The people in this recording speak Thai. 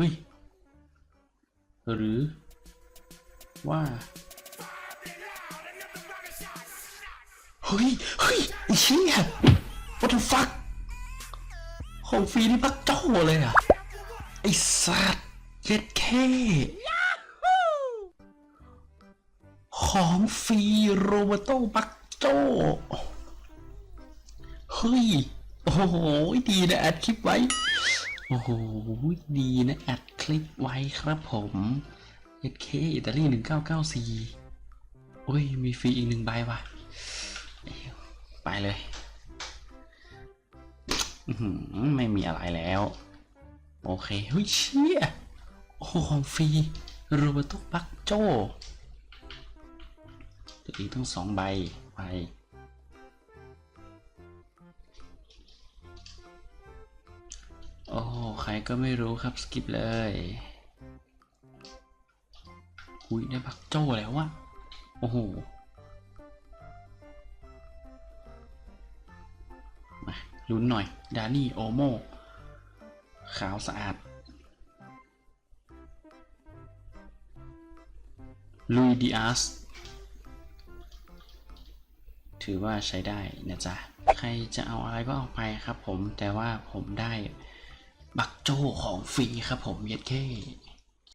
เฮ้ย หรือว่า เฮ้ย เฮ้ยไอ้เชี่ย what the fuck ของฟรีนี่ปักเจ้าเลยอะ ไอ้สัตว์เย็ดแค่ของฟรีโรเบโตปักโจเฮ้ย โอ้โห ดีนะอัดคลิปไว้ โอ้โห ดีนะ อัดคลิปไว้ครับผมเย็ดเคอิตาลีหนึ่งเก้าเก้าสี่โอ้ย มีฟรีอีกหนึ่งใบว่ะ ไปเลย ไม่มีอะไรแล้ว โอเค เฮ้ยเชี่ย โอ้ของฟรีโรเบโตปักโจตัวอีกทั้งสองใบ ไป โอ้ใครก็ไม่รู้ครับ สกิปเลยหุยได้พักโจ้แล้ววะโอ้โหมาลุ้นหน่อย ดานี่โอโมขาวสะอาด ลุยดิอาส ถือว่าใช้ได้นะจ๊ะ ใครจะเอาอะไรก็เอาไปครับผม แต่ว่าผมได้ บักโจของฟรีครับผมเย็ดเค้